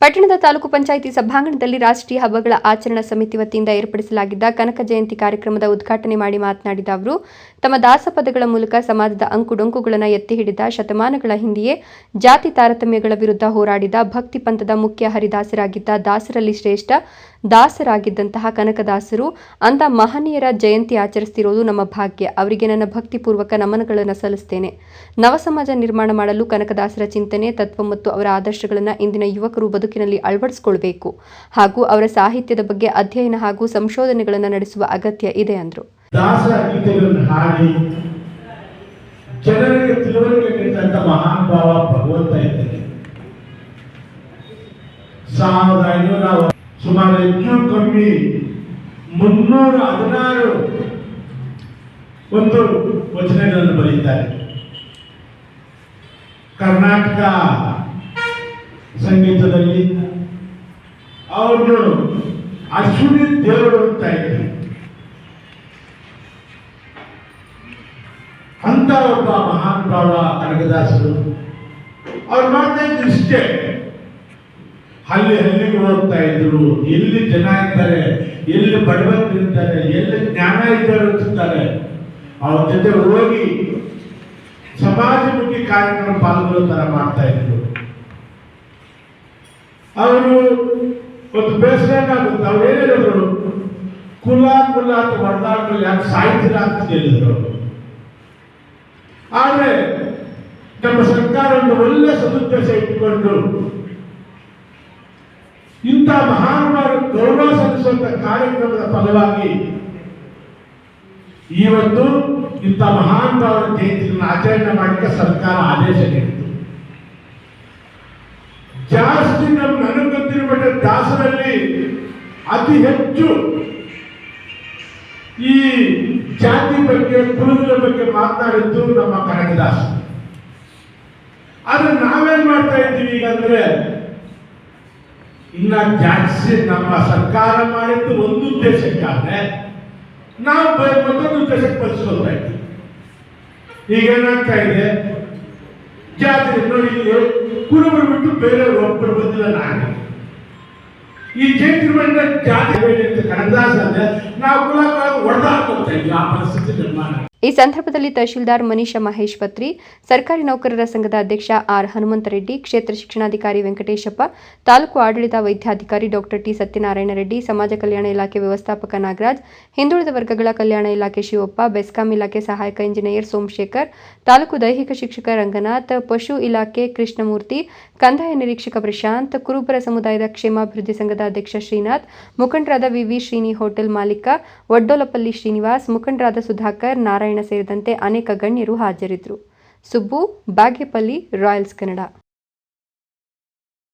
ಪಟ್ಟಣದ ತಾಲೂಕು ಪಂಚಾಯಿತಿ ಸಭಾಂಗಣದಲ್ಲಿ ರಾಷ್ಟ್ರೀಯ ಹಬ್ಬಗಳ ಆಚರಣಾ ಸಮಿತಿ ವತಿಯಿಂದ ಏರ್ಪಡಿಸಲಾಗಿದ್ದ ಕನಕ ಜಯಂತಿ ಕಾರ್ಯಕ್ರಮದ ಉದ್ಘಾಟನೆ ಮಾಡಿ ಮಾತನಾಡಿದ ಅವರು, ತಮ್ಮ ದಾಸಪದಗಳ ಮೂಲಕ ಸಮಾಜದ ಅಂಕುಡೊಂಕುಗಳನ್ನು ಎತ್ತಿ ಹಿಡಿದ ಶತಮಾನಗಳ ಹಿಂದೆಯೇ ಜಾತಿ ತಾರತಮ್ಯಗಳ ವಿರುದ್ಧ ಹೋರಾಡಿದ ಭಕ್ತಿ ಪಂಥದ ಮುಖ್ಯ ಹರಿದಾಸರಾಗಿದ್ದ ದಾಸರಲ್ಲಿ ಶ್ರೇಷ್ಠ ದಾಸರಾಗಿದ್ದಂತಹ ಕನಕದಾಸರು ಅಂತ ಮಹನೀಯರ ಜಯಂತಿ ಆಚರಿಸುತ್ತಿರುವುದು ನಮ್ಮ ಭಾಗ್ಯ. ಅವರಿಗೆ ನನ್ನ ಭಕ್ತಿಪೂರ್ವಕ ನಮನಗಳನ್ನು ಸಲ್ಲಿಸುತ್ತೇನೆ ನವ ಸಮಾಜ ನಿರ್ಮಾಣ ಮಾಡಲು ಕನಕದಾಸರ ಚಿಂತನೆ, ತತ್ವ ಮತ್ತು ಅವರ ಆದರ್ಶಗಳನ್ನು ಇಂದಿನ ಯುವಕರು ಬದುಕಿನಲ್ಲಿ ಅಳವಡಿಸಿಕೊಳ್ಬೇಕು. ಹಾಗೂ ಅವರ ಸಾಹಿತ್ಯದ ಬಗ್ಗೆ ಅಧ್ಯಯನ ಹಾಗೂ ಸಂಶೋಧನೆಗಳನ್ನು ನಡೆಸುವ ಅಗತ್ಯ ಇದೆ ಅಂದರು. ಜನರಿಗೆ ತಿಳುವಳಿಕೆ ನೀಡಿದಂತ ಮಹಾನ್ ಭಗವಂತ ಇದ್ದಾನೆ ಸಾವಿರದ ಐನೂರ ಸುಮಾರು ಹೆಚ್ಚು ಕಮ್ಮಿ ಮುನ್ನೂರ ಹದಿನಾರು ಒಂದು ವಚನಗಳನ್ನು ಬರೀತಾರೆ ಕರ್ನಾಟಕ ಸಂಗೀತದಲ್ಲಿ ಅವರು ಅಶ್ವಿನಿ ದೇವರು ಅಂತ ಇದ್ದಾರೆ ಅಂತ ಒಬ್ಬ ಮಹಾನ್ ಭಾವ ಕನಕದಾಸರು, ಅವ್ರು ಮಾಡ್ತಾ ಇದ್ರು ಇಷ್ಟೇ? ಹಳ್ಳಿ ಅಲ್ಲಿ ಹೋಗ್ತಾ ಇದ್ರು. ಎಲ್ಲಿ ಜನ ಇದ್ದಾರೆ? ಎಲ್ಲಿ ಬಡವಂತರು ಇರ್ತಾರೆ ಎಲ್ಲಿ ಜ್ಞಾನ ಇದ್ದಾರೆ ಅವ್ರ ಜೊತೆ ಹೋಗಿ ಸಮಾಜಮುಖಿ ಕಾರ್ಯಕ್ರಮ ಪಾಲ್ಗೊಳ್ಳೋ ತರ ಮಾಡ್ತಾ ಇದ್ರು. ಅವರು ಒಂದು ಬೇಸರ ಆಗುತ್ತೆ. ಅವ್ರು ಏನ್ ಹೇಳಿದ್ರು? ಕುಲ ಕುಲ ಅಂತ ಹೊಡೆದಾಡ್ಕೊಂಡು ಯಾಕೆ ಸಾಯ್ತೀರ ಅಂತ ಕೇಳಿದ್ರು. ಆದರೆ ನಮ್ಮ ಸರ್ಕಾರ ಒಂದು ಒಳ್ಳೆ ಸದುದ್ದೇಶ ಇಟ್ಟುಕೊಂಡು ಇಂಥ ಮಹಾನುಭಾವರು ಗೌರವ ಸಲ್ಲಿಸುವಂತ ಕಾರ್ಯಕ್ರಮದ ಫಲವಾಗಿ ಇವತ್ತು ಇಂಥ ಮಹಾನುಭಾವರ ಜಯಂತಿಯನ್ನು ಆಚರಣೆ ಮಾಡಲಿಕ್ಕೆ ಸರ್ಕಾರ ಆದೇಶ ನೀಡಿತು ಜಾಸ್ತಿ ನಮ್ಮ ನನಗೆ ದಾಸರಲ್ಲಿ ಅತಿ ಹೆಚ್ಚು ಈ ಜಾತಿ ಬಗ್ಗೆ ಕುಲದ ಬಗ್ಗೆ ಮಾತನಾಡಿದ್ದು ನಮ್ಮ ಕನಕದಾಸ ಆದ್ರೆ ನಾವೇನ್ ಮಾಡ್ತಾ ಇದ್ದೀವಿ ಈಗ ಅಂದ್ರೆ ಇನ್ನ ಜಾಸ್ತಿ ನಮ್ಮ ಸರ್ಕಾರ ಮಾಡಿದ್ದು ಒಂದು ಉದ್ದೇಶಕ್ಕಾದ್ರೆ ನಾವು ಮತ್ತೊಂದು ಉದ್ದೇಶಕ್ಕೆ ಬಳಸ್ಕೊಳ್ತಾ ಈಗ ಏನಾಗ್ತಾ ಇದೆ? ಜಾತ್ರೆ ನೋಡಿ ಕುರುಬರು ಬಿಟ್ಟು ಬೇರೆಯವರು ಒಬ್ಬರು ಬಂದಿಲ್ಲ ನಾನು. ಈ ಜಯಂತಿ ಮಾಡಿದ ಜಾತಿ ಬೇರೆ ಅಂತ ಕನಕದಾಸ ಅಂದ್ರೆ ನಾವು ಕುಲ ಹೊಡೆದಾಡ್ಕೊಳ್ತಾ ಇದ್ವಿ ಆ ಪರಿಸ್ಥಿತಿ ನಿರ್ಮಾಣ ಈ ಸಂದರ್ಭದಲ್ಲಿ ತಹಶೀಲ್ದಾರ್ ಮನೀಷ ಮಹೇಶ್ ಪತ್ರಿ, ಸರ್ಕಾರಿ ನೌಕರರ ಸಂಘದ ಅಧ್ಯಕ್ಷ ಆರ್ ಹನುಮಂತರೆಡ್ಡಿ, ಕ್ಷೇತ್ರ ಶಿಕ್ಷಣಾಧಿಕಾರಿ ವೆಂಕಟೇಶಪ್ಪ, ತಾಲೂಕು ಆಡಳಿತ ವೈದ್ಯಾಧಿಕಾರಿ ಡಾಕ್ಟರ್ ಟಿ ಸತ್ಯನಾರಾಯಣ ರೆಡ್ಡಿ, ಸಮಾಜ ಕಲ್ಯಾಣ ಇಲಾಖೆ ವ್ಯವಸ್ಥಾಪಕ ನಾಗರಾಜ್, ಹಿಂದುಳಿದ ವರ್ಗಗಳ ಕಲ್ಯಾಣ ಇಲಾಖೆ ಶಿವಪ್ಪ, ಬೆಸ್ಕಾಂ ಇಲಾಖೆ ಸಹಾಯಕ ಇಂಜಿನಿಯರ್ ಸೋಮಶೇಖರ್, ತಾಲೂಕು ದೈಹಿಕ ಶಿಕ್ಷಕ ರಂಗನಾಥ್, ಪಶು ಇಲಾಖೆ ಕೃಷ್ಣಮೂರ್ತಿ, ಕಂದಾಯ ನಿರೀಕ್ಷಕ ಪ್ರಶಾಂತ್, ಕುರುಬರ ಸಮುದಾಯದ ಕ್ಷೇಮಾಭಿವೃದ್ಧಿ ಸಂಘದ ಅಧ್ಯಕ್ಷ ಶ್ರೀನಾಥ್, ಮುಖಂಡರಾದ ವಿವಿ ಶ್ರೀನಿ ಹೋಟೆಲ್ ಮಾಲೀಕ, ವಡ್ಡೋಲಪಲ್ಲಿ ಶ್ರೀನಿವಾಸ್, ಮುಖಂಡರಾದ ಸುಧಾಕರ್ ನಾರಾಯಣ ಸೇರಿದಂತೆ ಅನೇಕ ಗಣ್ಯರು ಹಾಜರಿದ್ದರು. ಸುಬ್ಬು ಬಾಗೇಪಲ್ಲಿ ರಾಯಲ್ಸ್ ಕನ್ನಡ.